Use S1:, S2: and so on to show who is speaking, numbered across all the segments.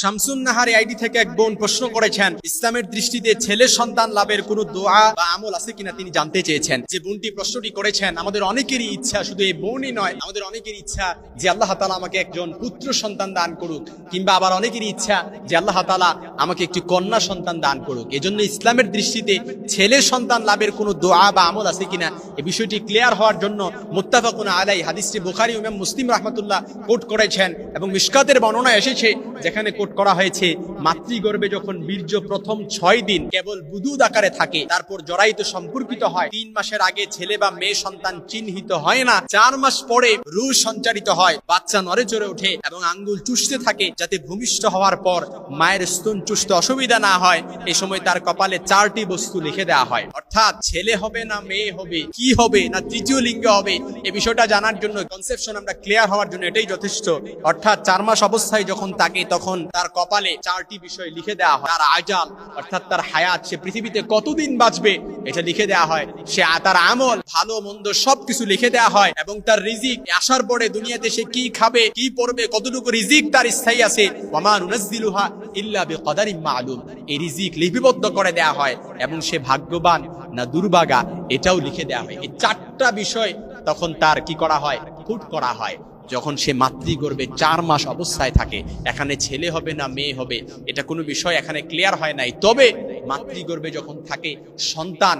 S1: Shamsun Nahar ID থেকে এক বোন প্রশ্ন করেছেন, ইসলামের দৃষ্টিতে ছেলে সন্তান লাভের কোনো দোয়া বা আমল আছে কিনা তিনি জানতে চেয়েছেন। যে বোনটি প্রশ্নটি করেছেন, আমাদের অনেকেরই ইচ্ছা শুধু এই বোনই নয়, আমাদের অনেকের ইচ্ছা যে আল্লাহ তালা আমাকে একজন পুত্র সন্তান দান করুক, কিংবা আবার অনেকেরই ইচ্ছা যে আল্লাহ তালা আমাকে একটি কন্যা সন্তান দান করুক। এজন্য ইসলামের দৃষ্টিতে ছেলে সন্তান লাভের কোনো দোয়া বা আমল আছে কিনা, এই বিষয়টি ক্লিয়ার হওয়ার জন্য মুত্তাফাকুন আলাই হাদিসটি বুখারি ইমাম মুসলিম রহমতুল্লাহ কোট করেছেন এবং মিশকাতের বর্ণনা এসেছে, যেখানে কোট করা হয়েছে, মাতৃগর্ভে যখন বীর্য প্রথম ছয় দিন কেবল বুদুদ আকারে থাকে, তারপর জরায়িত সম্পর্কিত হয়, তিন মাসের আগে ছেলে বা মেয়ে সন্তান চিহ্নিত হয় না, চার মাস পরে রু সঞ্চারিত হয়, বাচ্চা নড়ে চড়ে ওঠে এবং আঙ্গুল চুষতে থাকে যাতে ভূমিষ্ঠ হওয়ার পর মায়ের স্তন চুষতে অসুবিধা না হয়, এই সময় তার কপালে চারটি বস্তু লিখে দেওয়া হয়। অর্থাৎ ছেলে হবে না মেয়ে হবে, কি হবে না তৃতীয় লিঙ্গ হবে, এই বিষয়টা জানার জন্য কনসেপশন আমরা ক্লিয়ার হওয়ার জন্য এটাই যথেষ্ট। অর্থাৎ চার মাস অবস্থায় যখন তাকে তখন তার কপালে চারটি বিষয় লিখে দেওয়া হয়, তার আজাল, অর্থাৎ তার হায়াত, সে পৃথিবীতে কতদিন বাঁচবে এটা লিখে দেওয়া হয়। সে তার আমল, ভালো, মন্দ সবকিছু লিখে দেওয়া হয় এবং তার রিজিক আসার পরে দুনিয়াতে সে কি খাবে, কি পড়বে, কতটুকু রিজিক তার স্থায়ী আছে ওমান উনাজ্জিলুহা ইল্লা বিকদারিন মালুম। এই রিজিক লিপিবদ্ধ করে দেয়া হয় এবং সে ভাগ্যবান না দুর্ভাগা, এটাও লিখে দেয়া হয়। এই চারটা বিষয় তখন তার কি করা হয়? ফুট করা হয়। যখন সে মাতৃগর্ভে চার মাস অবস্থায় থাকে, এখানে ছেলে হবে না মেয়ে হবে, এটা কোনো বিষয় এখানে ক্লিয়ার হয় নাই। তবে মাতৃগর্ভে যখন থাকে, সন্তান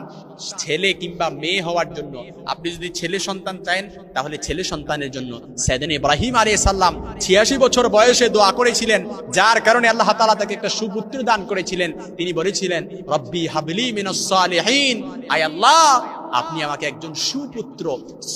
S1: ছেলে কিংবা মেয়ে হওয়ার জন্য, আপনি যদি ছেলে সন্তান চান, তাহলে ছেলে সন্তানের জন্য সেদিন ইব্রাহিম আলী সাল্লাম ছিয়াশি বছর বয়সে দোয়া করেছিলেন, যার কারণে আল্লাহ তালা তাকে একটা সুপুত্র দান করেছিলেন। তিনি বলেছিলেন, রব্বি হাবলি মিনসালেহীন আয় আল্লাহ আপনি আমাকে একজন সুপুত্র,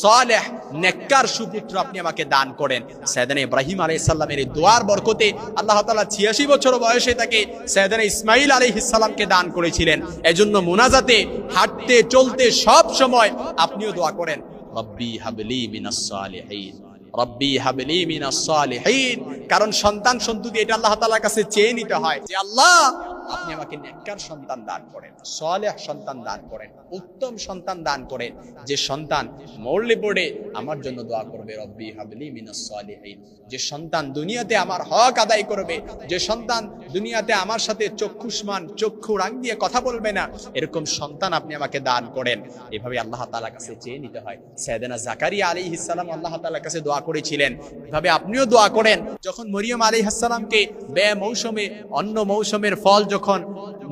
S1: সালেহ, নেককার সুপুত্র আপনি আমাকে দান করেন। সৈয়দানা ইব্রাহিম আলাইহিস সালামের এই দোয়ার বরকতে আল্লাহ তাআলা 86 বছর বয়সে তাকে সৈয়দানা ইসমাইল আলাইহিস সালামকে দান করেছিলেন। এজন্য মুনাজাতে হাঁটতে, চলতে সব সময় আপনিও দোয়া করেন। রব্বি হাবলি মিনাস রব্বি হাবলি মিনাস কারণ সন্তান সন্ততি এটা আল্লাহ তাআলার কাছে চেয়ে নিতে হয় যে, আল্লাহ আপনি আমাকে নেককার সন্তান দান করেন, সালেহ সন্তান দান করেন, উত্তম সন্তান দান করেন। যে সন্তান মরলে পড়ে আমার জন্য দোয়া করবে, রব্বি হাবলি মিনাস সালিহিন। যে সন্তান দুনিয়াতে আমার হক আদায় করবে, যে সন্তান দুনিয়াতে আমার সাথে চক্ষুষ্মান, চক্ষু রাং দিয়ে কথা বলবে না, এরকম সন্তান আপনি আমাকে দান করেন। এভাবে আল্লাহ তাআলার কাছে চেয়ে নিতে হয়। সাইয়েদনা জাকারিয়া আলাইহিস সালাম আল্লাহ তাআলার কাছে দোয়া করেছিলেন। এভাবে আপনিও দোয়া করেন। যখন মরিয়ম আলাইহিস সালামকে বে মৌসুমে, অন্য মৌসুমের ফল যখন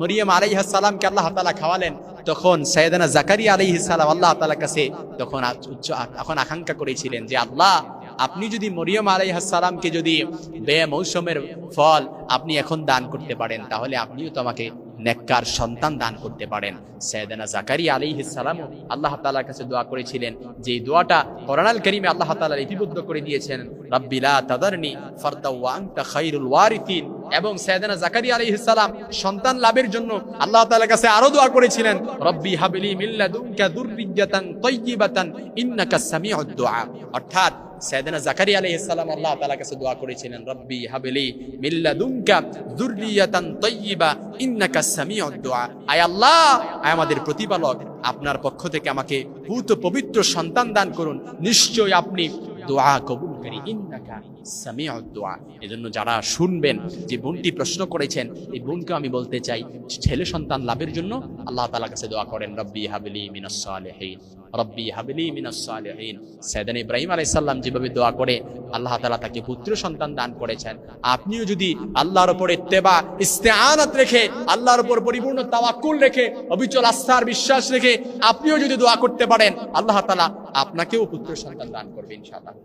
S1: মরিয়ম আলাইহিস সালামকে আল্লাহ তাআলা খাওয়ালেন, তখন সাইয়েদনা জাকারিয়া আলাইহিস সালাম আল্লাহ তাআলার কাছে তখন উচ্চ তখন আকাঙ্ক্ষা করেছিলেন যে, আল্লাহ, আপনি যদি মরিয়ম আলাইহাস সালামকে যদি বে মৌসুমের ফল আপনি এখন দান করতে পারেন, তাহলে আপনিও তো আমাকে নেককার সন্তান দান করতে পারেন। সৈয়দানা জাকারি আলাইহিস সালাম আল্লাহ তাআলার কাছে দোয়া করেছিলেন যে দোয়াটা কোরআনুল কারীমে আল্লাহ তাআলা লিপিবদ্ধ করে দিয়েছেন রাব্বিলা তাদারনি ফারদা ওয়া আনতা খায়রুল ওয়ারিথিন এবং সৈয়দানা জাকারিয়া আলাইহিস সালাম সন্তান লাভের জন্য আল্লাহ তাআলার কাছে আরও দোয়া করেছিলেন, রব্বি হাবলি সামিউদ দুআ। অর্থাৎ আমাদের আপনার পক্ষ থেকে আমাকে পূত পবিত্র সন্তান দান করুন। নিশ্চয় আপনি দোয়া কবুল এজন্য যারা শুনবেন, যে বোনটি প্রশ্ন করেছেন, এই বোনকে আমি বলতে চাই, ছেলে সন্তান লাভের জন্য আল্লাহ তাআলার কাছে দোয়া করেন, রব্বি হাবলি মিনাস রব্বি হাবলি মিনাস সালিহিন। ইব্রাহিম আলাইহিস সালাম যেভাবে দোয়া করে, আল্লাহ তাআলা তাকে পুত্র সন্তান দান করেছেন। আপনিও যদি আল্লাহর উপর ইত্তেবা, ইস্তেআনাত রেখে, আল্লাহর উপর পরিপূর্ণ তাওয়াক্কুল রেখে, অবিচল আস্থার বিশ্বাস রেখে, আপনিও যদি দোয়া করতে পারেন, আল্লাহ তালা আপনাকেও পুত্র সন্তান দান করবে ইনশাআল্লাহ।